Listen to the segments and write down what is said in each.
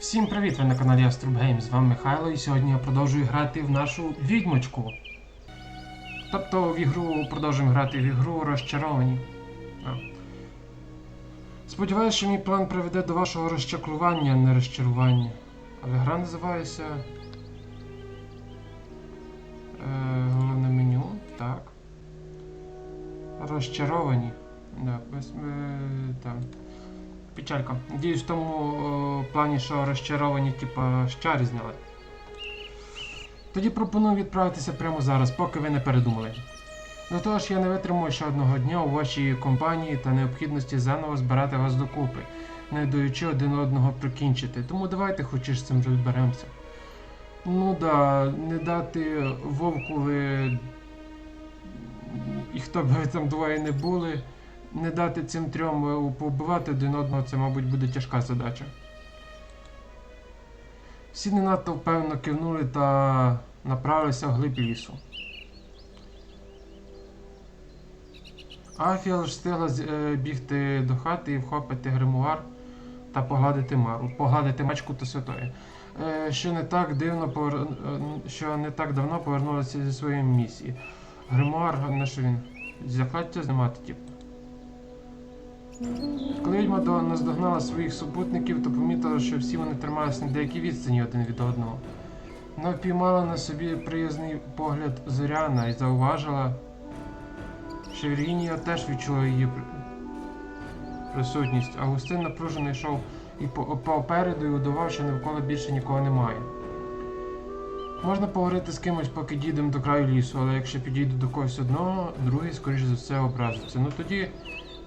Всім привіт! Ви на каналі Гейм. З вами Михайло, і сьогодні я продовжую грати в нашу відьмочку. Тобто в ігру продовжуємо грати в ігру розчаровані. А. Сподіваюсь, що мій план приведе до вашого розчаклування, не розчарування. Але гра називається. Е, головне меню. Так. Розчаровані. Да, без, е, так. Печалька. Надіюсь, в тому о, плані, що розчаровані, типа, щарі зняли. Тоді пропоную відправитися прямо зараз, поки ви не передумали. До того ж, я не витримую ще одного дня у вашій компанії та необхідності заново збирати вас докупи, не даючи один одного прикінчити. Тому давайте хоч з цим розберемося. Ну да, не дати вовкові, і хто б ви там двоє не були, не дати цим трьом е, побивати один одного, це, мабуть, буде тяжка задача. Всі не надто впевнено кивнули та направилися в глиб лісу. Афія лиш встигла е, бігти до хати і вхопити гримуар та погладити мару, погладити мачку та святої. Е, що не так дивно повер... що не так давно повернулася зі своєї місії. Гримуар, на що він? Закляття знімати, типу. Коли відьма до- наздогнала своїх супутників, то помітила, що всі вони трималися на деякій відстані один від одного. Вона впіймала на собі приязний погляд Зоряна і зауважила, що Віргінія теж відчула її при- присутність. Агустин напружено йшов і попереду і удавав, що навколо більше нікого немає. Можна поговорити з кимось, поки дійдемо до краю лісу, але якщо підійду до когось одного, другий, скоріш за все, образиться. Ну тоді,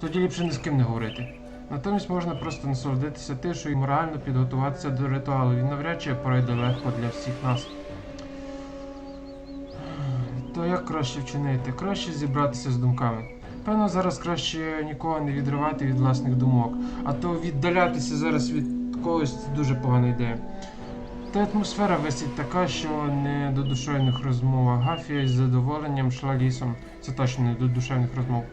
тоді ліпше ні з ким не говорити. Натомість можна просто насолодитися тишою і морально підготуватися до ритуалу. Він навряд чи пройде легко для всіх нас. То як краще вчинити? Краще зібратися з думками. Певно, зараз краще нікого не відривати від власних думок, а то віддалятися зараз від когось це дуже погана ідея. Та атмосфера висить така, що не до душевних розмов. Гафія із задоволенням йшла лісом. Це точно не до душевних розмов.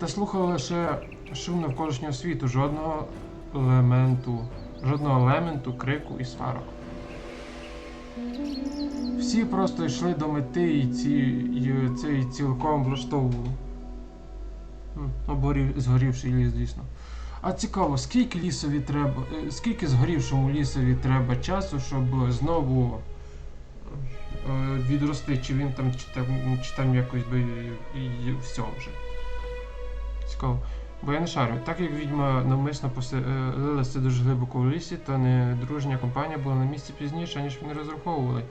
Та слухала лише шум навколишнього світу, жодного елементу, жодного елементу, крику і сварок. Всі просто йшли до мети і ці, і цей цілком влаштовували. Обгорів, згорівший ліс, звісно. А цікаво, скільки лісові треба, е, скільки згорівшому лісові треба часу, щоб знову е, відрости, чи він там, чи там, чи там якось би і все вже. Цікаво. Бо я не шарю. Так як відьма навмисно поселилася дуже глибоко в лісі, то недружня компанія була на місці пізніше, ніж вони розраховували.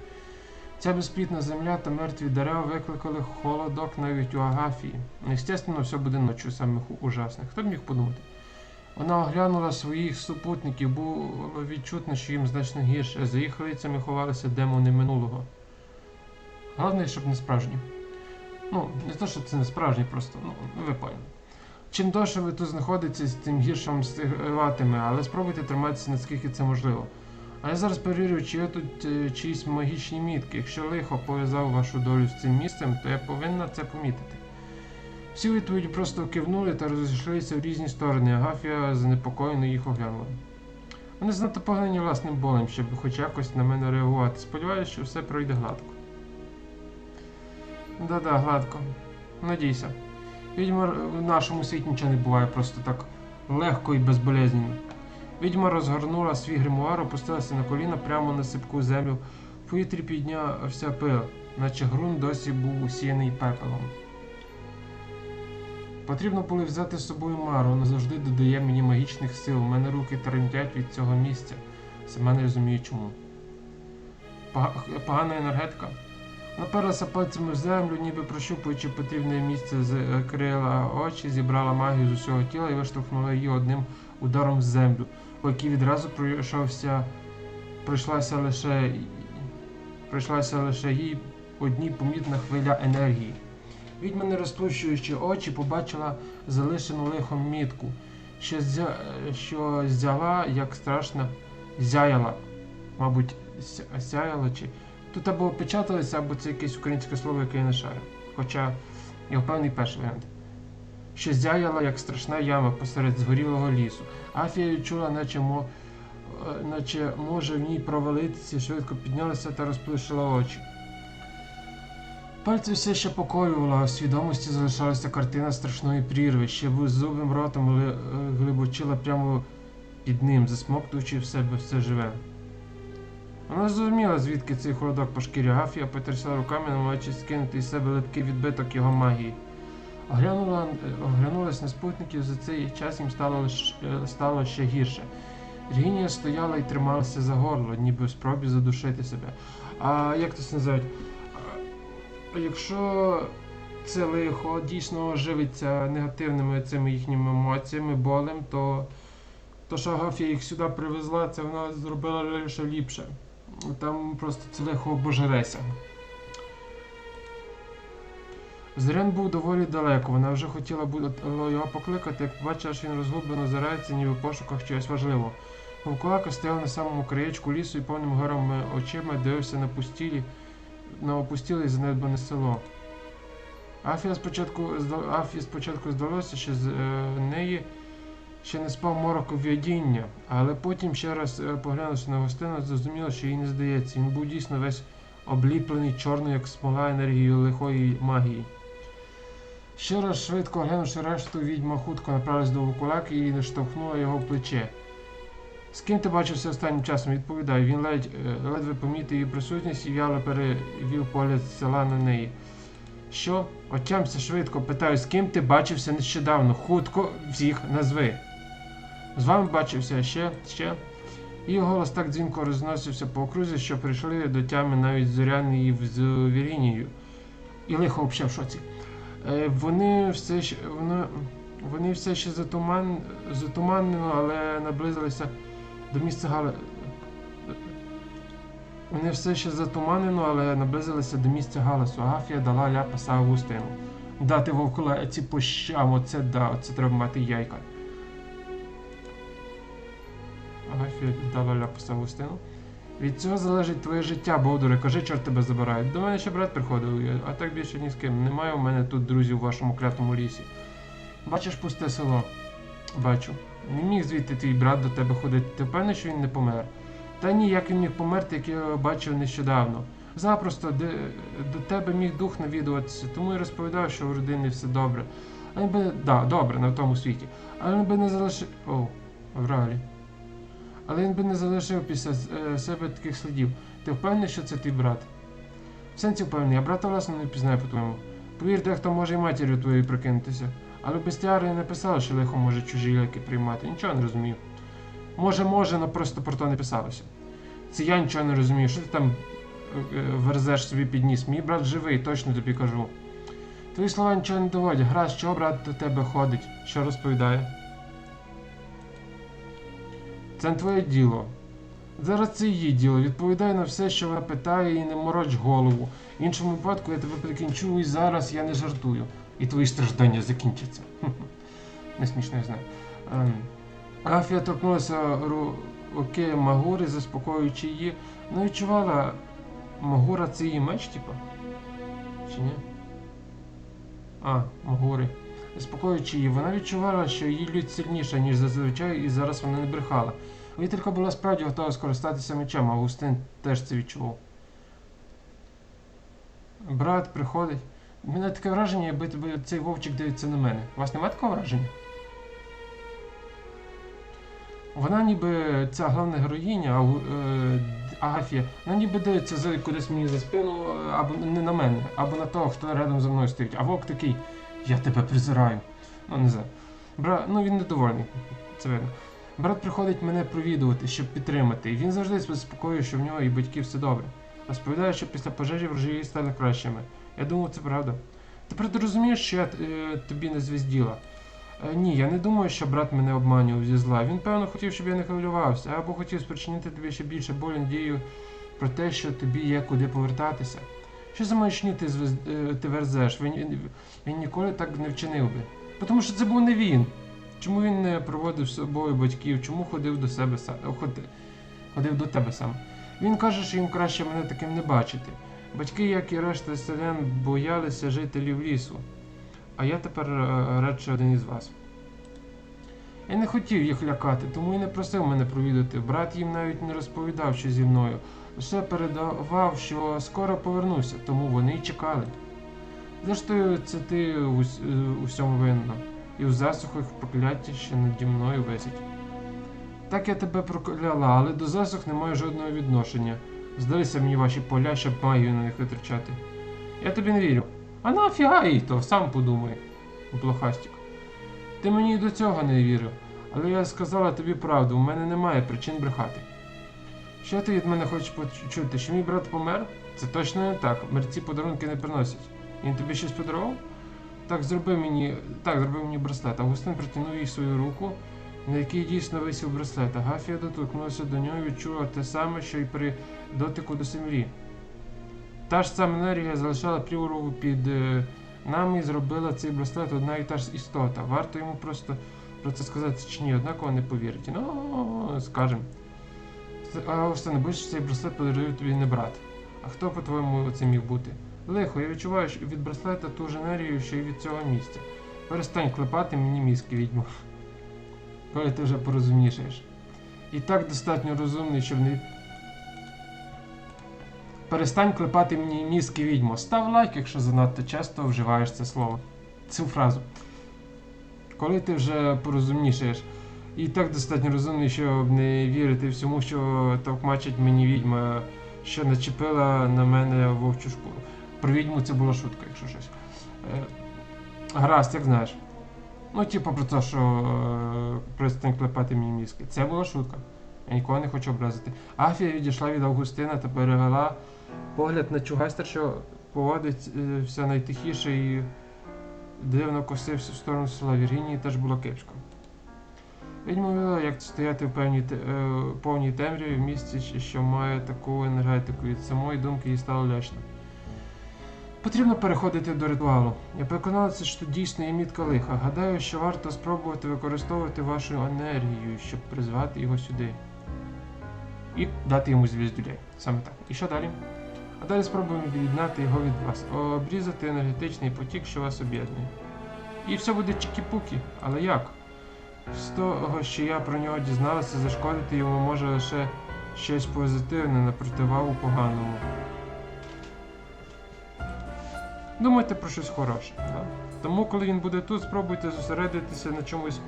Ця безплітна земля та мертві дерева викликали холодок навіть у Агафії. Естественно, все буде ночі самих ужасних. Хто б міг подумати? Вона оглянула своїх супутників, було відчутно, що їм значно гірше. За їх лицями ховалися демони минулого. Головне, щоб не справжні. Ну, не те, що це не справжні, просто, ну, ви поняли. Чим довше ви тут знаходитесь, тим гірше вам стигатиме, але спробуйте триматися наскільки це можливо. А я зараз перевірю, чи є тут е, чиїсь магічні мітки. Якщо лихо пов'язав вашу долю з цим місцем, то я повинна це помітити. Всі відповіді просто кивнули та розійшлися в різні сторони, а Гафія занепокоєно їх оглянула. Вони знато поглині власним болем, щоб хоч якось на мене реагувати. Сподіваюся, що все пройде гладко. Да-да, гладко. Надійся. Відьма в нашому світі нічого не буває просто так легко і безболезненно. Відьма розгорнула свій гримуар, опустилася на коліна прямо на сипку землю. В повітрі піднявся пил, наче ґрунт досі був усіяний пепелом. Потрібно було взяти з собою Мару, вона завжди додає мені магічних сил. У мене руки тремтять від цього місця. Сама не розумію чому. Пога- Погана енергетика. Наперлася пальцями в землю, ніби прощупуючи потрібне місце, закрила очі, зібрала магію з усього тіла і виштовхнула її одним ударом в землю, по якій відразу пройшовся, пройшлася лише, пройшлася лише їй одній помітна хвиля енергії. Відьма, не розплющуючи очі, побачила залишену лихом мітку, що, зя... що зяла, як страшно зяяла. Мабуть, ся- сяяла чи. Тут або опечаталися, або це якесь українське слово, яке я не шарю. Хоча я впевнений перший варіант. Що зяяла, як страшна яма посеред згорілого лісу. Афія відчула, наче мо... е, наче може в ній провалитися, швидко піднялася та розплющила очі. Пальці все ще покоювала, а в свідомості залишалася картина страшної прірви, ще беззубим ротом е, глибочила прямо під ним, засмоктуючи в себе все живе. Вона зрозуміла, звідки цей холодок по шкірі Гафія потрясла руками, намагаючись скинути із себе липкий відбиток його магії. Оглянула, оглянулась на спутників, за цей час їм стало, стало ще гірше. Регінія стояла і трималася за горло, ніби в спробі задушити себе. А як це називають? Якщо це лихо дійсно живиться негативними цими їхніми емоціями, болем, то, то що Агафія їх сюди привезла, це вона зробила лише ліпше. Там просто це лихо божереся. Зорян був доволі далеко, вона вже хотіла його покликати, як побачила, що він розгублено зарається, ніби в пошуках чогось важливого. Вовкулака стояв на самому краєчку лісу і повним гором очима дивився на пустілі, на опустіле і занедбане село. Афія спочатку, Афії спочатку здалося, що з е, неї ще не спав морок ув'ядіння, але потім ще раз е, поглянувши на гостину, зрозуміло, що їй не здається. Він був дійсно весь обліплений чорною, як смола енергією лихої магії. Ще раз швидко оглянувши решту, відьма хутко направилась до Вовкулаки і наштовхнула його в плече. З ким ти бачився останнім часом? Відповідаю. Він ледь, е, ледве помітив її присутність і вяло перевів погляд села на неї. Що? Отямся швидко, питаю, з ким ти бачився нещодавно? Хутко всіх назви. З вами бачився ще, ще. І голос так дзвінко розносився по окрузі, що прийшли до тями навіть зоряни і з Вірінією. І лихо взагалі в шоці. Е, вони все ще вони, вони все ще затуман, затуманено, але наблизилися до місця Гали. Вони все ще затуманено, але наблизилися до місця галасу. Агафія дала ляпаса Августину. Дати вовкулеці по щам, оце да, оце треба мати яйка. Агафія дала ляпаса Августину. Від цього залежить твоє життя, Бовдуре, кажи, чорт тебе забирає. До мене ще брат приходив, а так більше ні з ким. Немає у мене тут друзів у вашому клятому лісі. Бачиш пусте село? Бачу. Не міг звідти твій брат до тебе ходити. Ти впевнений, що він не помер? Та ні, як він міг померти, як я його бачив нещодавно. Запросто де, до тебе міг дух навідуватися, тому і розповідав, що у родині все добре. А би, да, добре, на тому світі. Але він би не залишив. О, в реалі. Але він би не залишив після е, себе таких слідів. Ти впевнений, що це твій брат? В сенсі впевнений, я брата власне не впізнаю по-твоєму. Повір, дехто може і матір'ю твоєю прикинутися. Але бестіари не писали, що лихо може чужі ліки приймати. Нічого не розумію. Може, може, але просто про то не писалося. Це я нічого не розумію. Що ти там е, е, верзеш собі підніс? Мій брат живий, точно тобі кажу. Твої слова нічого не доводять. Гра, що брат до тебе ходить? Що розповідає? Це не твоє діло. Зараз це її діло. Відповідай на все, що вона питає, і не мороч голову. В іншому випадку я тебе прикінчу і зараз я не жартую. І твої страждання закінчаться. Не смішно, я знаю. Ем, Агафія торкнулася ру- руки Магури, заспокоюючи її. Не відчувала Магура це її меч, типа? Чи ні? А, Магури. Заспокоюючи її, вона відчувала, що її лють сильніша, ніж зазвичай, і зараз вона не брехала. Вітерка була справді готова скористатися мечем, а Августин теж це відчував. Брат приходить. У мене таке враження, якби якби цей вовчик дивиться на мене. У вас немає такого враження? Вона ніби ця головна героїня, е, Агафія, вона ніби дивиться за кудись мені за спину, е, або не на мене, або на того, хто рядом за мною стоїть. А вовк такий, я тебе презираю. Ну, не знаю. Бра... Ну він недовольний, це видно. Брат приходить мене провідувати, щоб підтримати, і він завжди заспокоює, що в нього і батьків все добре. Розповідає, що після пожежі врожаї стали кращими. Я думав, це правда. Тепер ти розумієш, що я е, тобі не звізділа? Е, ні, я не думаю, що брат мене обманював зі зла. Він, певно, хотів, щоб я не хвилювався, або хотів спричинити тобі ще більше болю надію про те, що тобі є куди повертатися. Що за маячні ти, е, ти верзеш? Він, він ніколи так не вчинив би. Тому що це був не він. Чому він не проводив з собою батьків? Чому ходив до себе сам? Ходив, ходив до тебе сам? Він каже, що їм краще мене таким не бачити. Батьки, як і решта селян, боялися жителів лісу. А я тепер е, радше один із вас. Я не хотів їх лякати, тому і не просив мене провідати. Брат їм навіть не розповідав, що зі мною. Лише передавав, що скоро повернуся, тому вони й чекали. Зрештою, це ти у, е, у всьому винна, і у засухах прокляття ще наді мною висить. Так я тебе прокляла, але до засух не маю жодного відношення. Здалися мені ваші поля, щоб магію на них витрачати. Я тобі не вірю. А нафіга їй то, сам подумай, блохастик. Ти мені й до цього не вірив, але я сказала тобі правду, у мене немає причин брехати. Що ти від мене хочеш почути? Що мій брат помер? Це точно не так. Мерці подарунки не приносять. Він тобі щось подарував? Так, зроби мені. Так, зроби мені браслет. Августин притягнув їй свою руку, на якій дійсно висів браслет. Агафія доторкнулася до нього і відчула те саме, що й при дотику до землі. Та ж сама енергія залишала плюру під е, нами і зробила цей браслет одна і та ж істота. Варто йому просто про це сказати чи ні, однаково не повірить. Ну, скажем. Ти не що цей браслет подарує тобі не брат. А хто, по-твоєму, це міг бути? Лихо, я відчуваю від браслета ту ж енергію, що й від цього місця. Перестань клепати мені мізки, відьмо. Коли ти вже порозумнішаєш. І так достатньо розумний, щоб не. Перестань клепати мені мізки, відьмо. Став лайк, якщо занадто часто вживаєш це слово. Цю фразу. Коли ти вже порозумнішаєш. І так достатньо розумний, щоб не вірити всьому, що товкмачить мені відьма, що начепила на мене вовчу шкуру. Про відьму це була шутка, якщо щось. Е, гаразд, як знаєш. Ну, типу про те, що е, перестань клепати мені мізки. Це була шутка. Я нікого не хочу образити. Афія відійшла від Августина та перевела погляд на чугайстер, що поводить е, найтихіше і дивно косився в сторону села Віргінії, теж було кепсько. Відьма вела, як стояти в певній е, повній темряві в місці, що має таку енергетику. Від самої думки їй стало лячно. Потрібно переходити до ритуалу. Я переконалася, що дійсно є мітка лиха. Гадаю, що варто спробувати використовувати вашу енергію, щоб призвати його сюди. І дати йому звіздюлей. Саме так. І що далі? А далі спробуємо від'єднати його від вас, обрізати енергетичний потік, що вас об'єднує. І все буде чікі-пукі, але як? З того, що я про нього дізналася, зашкодити йому може лише щось позитивне на противагу поганому. Думайте про щось хороше. Да? Тому, коли він буде тут, спробуйте зосередитися на чомусь.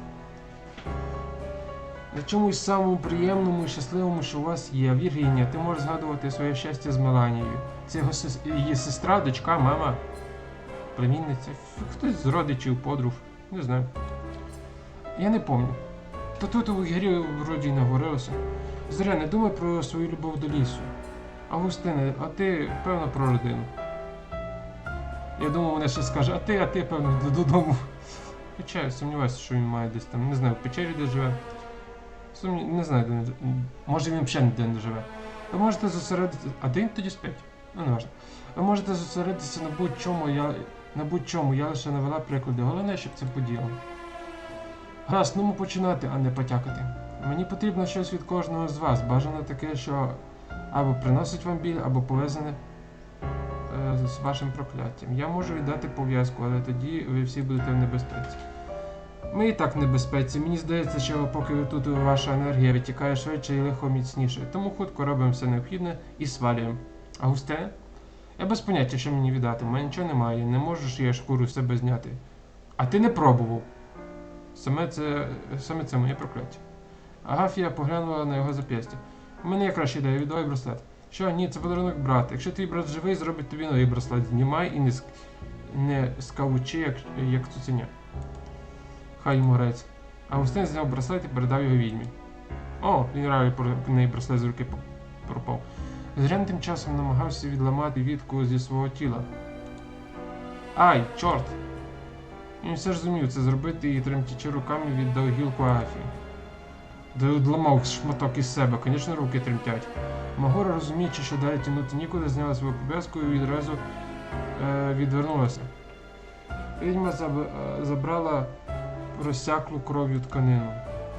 На чомусь самому приємному і щасливому, що у вас є. Віргінія, ти можеш згадувати своє щастя з Меланією. Це його сес- її сестра, дочка, мама, племінниця, хтось з родичів, подруг, не знаю. Я не пам'ятаю. Та тут у гірі вроді й не. Зря не думай про свою любов до лісу. Августине, а ти, певно, про родину. Я думав, вона ще скаже, а ти, а ти, певно, додому. Хоча сумніваюся, що він має десь там, не знаю, в печері де живе. Сумні... Не знаю, де. Може він взагалі ніде не живе. Ви можете зосередитися. А де він тоді спить? Ну, не важно. Ви можете зосередитися на будь-чому, я. На будь-чому, я лише навела приклади. Головне, щоб це поділо. Ну починати, а не потякати. Мені потрібно щось від кожного з вас. Бажано таке, що або приносить вам біль, або пов'язане е, з вашим прокляттям. Я можу віддати пов'язку, але тоді ви всі будете в небезпеці. Ми і так в небезпеці. Мені здається, що поки ви тут ваша енергія витікає швидше і лихо міцніше. Тому хутко робимо все необхідне і свалюємо. А густе? Я без поняття, що мені віддати. У мене нічого немає, не можу ж я шкуру себе зняти. А ти не пробував. Саме це, саме це моє прокляття. Агафія поглянула на його зап'ястя. У мене є краща ідея, віддай браслет. Що, ні, це подарунок брата. Якщо твій брат живий, зробить тобі новий браслет. Знімай і не, ск... не скавучи, як, як цуценя. Хай йому грець. Августин зняв браслет і передав його відьмі. О, він реально про неї браслет з руки пропав. Зрян тим часом намагався відламати вітку зі свого тіла. Ай, чорт! Він все ж зумів це зробити і тремтячи руками віддав гілку Агафії. Да відламав шматок із себе, звісно, руки тремтять. Магора, розуміючи, що далі тягнути нікуди, зняла свою пов'язку і відразу е, відвернулася. Відьма заб- е, забрала розсяклу кров'ю тканину.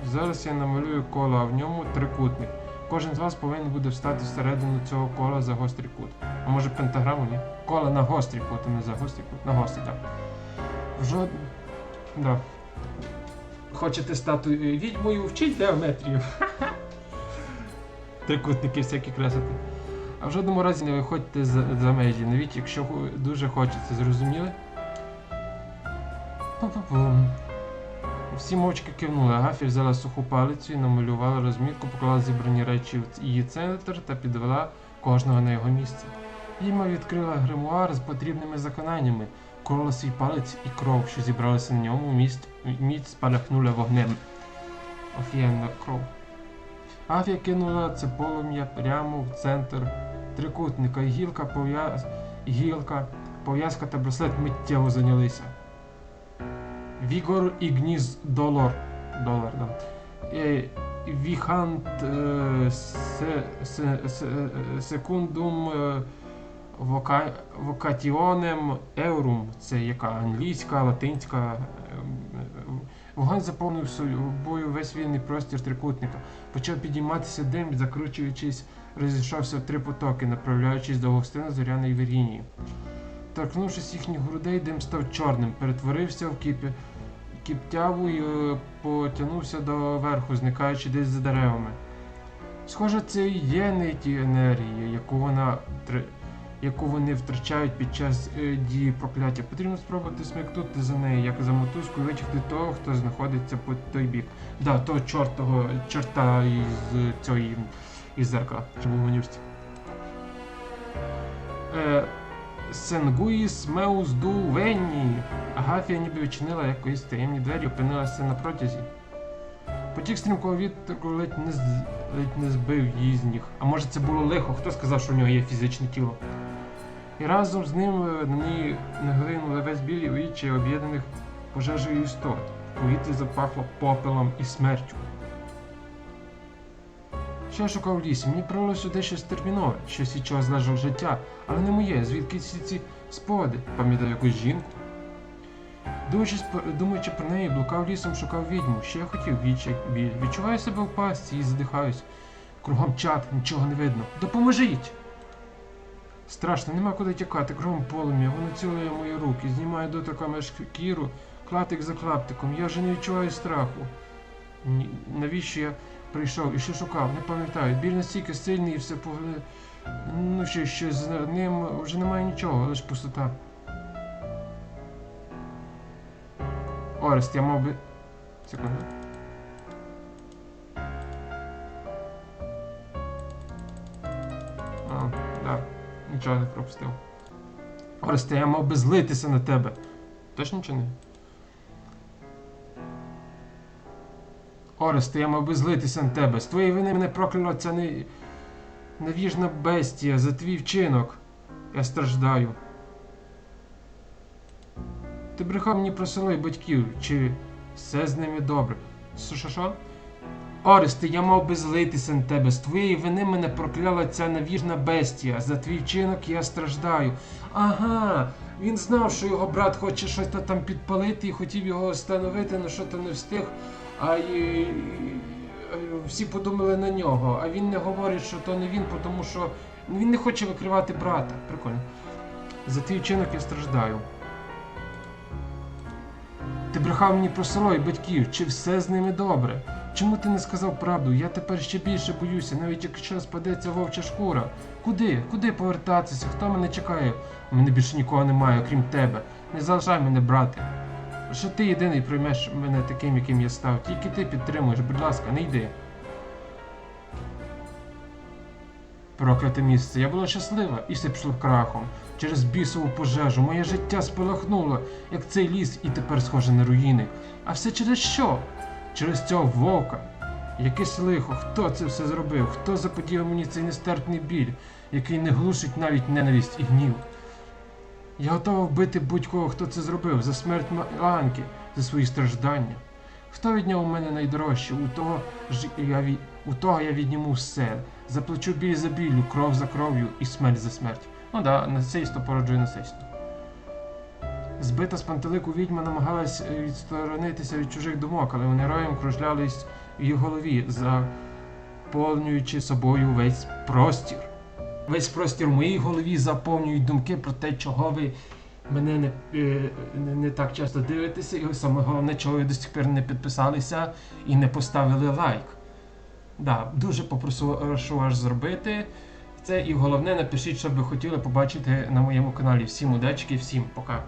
Зараз я намалюю коло, а в ньому трикутник. Кожен з вас повинен буде встати всередину цього кола за гострий кут. А може пентаграму, ні? Коло на гострий кут, а не за гострий кут. На гострий, так. Жод... Да. хочете стати е, відьмою, вчіть геометрію. Трикутники всякі красити. А в жодному разі не виходьте за, за межі, навіть якщо дуже хочеться, зрозуміли? Пу-пу-пум. Всі мовчки кивнули. Агафія взяла суху палицю і намалювала розмітку, поклала зібрані речі в її центр та підвела кожного на його місце. Їма відкрила гримуар з потрібними заклинаннями. Коло свій палець і кров, що зібралися на ньому, міць, міць спалахнула вогнем. Офігенна кров. Агафія кинула це полум'я прямо в центр трикутника. І гілка, пов'яз... гілка, пов'язка та браслет миттєво зайнялися. Вігор Ігніс Долор. Долар, да. Е, Віхант е, се, се, се, секундум е, вока, вокатіонем еурум. Це яка англійська, латинська. е, е, Вогонь заповнив собою весь вільний простір трикутника. Почав підійматися дим, закручуючись, розійшовся в три потоки, направляючись до гостини зоряної Віргінії. Торкнувшись їхніх грудей, дим став чорним, перетворився в кіпі, кіптяву і е, потягнувся до верху, зникаючи десь за деревами. Схоже, це і є ниті енергії, яку вона яку вони втрачають під час е, дії прокляття. Потрібно спробувати смикнути за неї, як за мотузку, і витягти того, хто знаходиться по той бік. Да, того чортого чорта із цієї із зеркала, був в. Е, Сенгуїс Меус ду. Агафія ніби відчинила якоїсь таємні двері, опинилася на протязі. Потік стрімкого вітру ледь не, ледь не збив її з ніг. А може це було лихо, хто сказав, що в нього є фізичне тіло. І разом з ним е, на ній наглинули весь біль і вічі об'єднаних пожежею істот. В повітрі запахло попелом і смертю. Що я шукав в лісі? Мені привело сюди щось термінове, щось від чого залежало життя, але не моє, звідки всі ці спогади, пам'ятаю якусь жінку. Думаючи, про неї, блукав лісом, шукав відьму. Що я хотів віч, як біль. Відчуваю себе в пастці і задихаюсь. Кругом чат, нічого не видно. Допоможіть! Страшно, нема куди тікати, кругом полум'я, воно цілує мої руки, знімає дотиками шкіру, клаптик за клаптиком. Я вже не відчуваю страху. Ні, навіщо я прийшов і що шукав? Не пам'ятаю. Біль настільки сильний і все погле. Ну, що, що з ним вже немає нічого, лише пустота. Орест, я мав би. Секунду. Нічого не пропустив. Оресте, я мав би злитися на тебе. Точно чи не? Оресте, я мав би злитися на тебе. З твоєї вини мене прокляла ця не... невіжна бестія за твій вчинок. Я страждаю. Ти брехав мені про село і батьків, чи все з ними добре? Що? Оресте, я мав би злитися на тебе. З твоєї вини мене прокляла ця невірна бестія. За твій вчинок я страждаю. Ага, він знав, що його брат хоче щось там підпалити і хотів його встановити, але що то не встиг. А й- всі подумали на нього. А він не говорить, що то не він, тому що він не хоче викривати брата. Прикольно. За твій вчинок я страждаю. Ти брехав мені про село і батьків, чи все з ними добре? Чому ти не сказав правду? Я тепер ще більше боюся, навіть якщо спадеться вовча шкура. Куди? Куди повертатися? Хто мене чекає? У мене більше нікого немає, окрім тебе. Не залишай мене, брате. Що ти єдиний приймеш мене таким, яким я став. Тільки ти підтримуєш, будь ласка, не йди. Прокляте місце. Я була щаслива і все пішло крахом. Через бісову пожежу моє життя спалахнуло, як цей ліс, і тепер схоже на руїни. А все через що? Через цього вовка. Якесь лихо, хто це все зробив? Хто заподіяв мені цей нестерпний біль, який не глушить навіть ненависть і гнів? Я готова вбити будь-кого, хто це зробив, за смерть Маланки, за свої страждання. Хто відняв у мене найдорожче? У того ж я ві... у того я відніму все. Заплачу біль за біллю, кров за кров'ю і смерть за смерть. Ну да, насильство породжує насильство. Збита з пантелику відьма намагалась е, відсторонитися від чужих думок, але вони роєм кружлялись в її голові, заповнюючи собою весь простір. Весь простір в моїй голові заповнюють думки про те, чого ви мене не, е, не, не так часто дивитеся, і саме головне, чого ви до сих пір не підписалися і не поставили лайк. Да, дуже попрошу вас зробити це, і головне, напишіть, що б ви хотіли побачити на моєму каналі. Всім удачки, всім пока.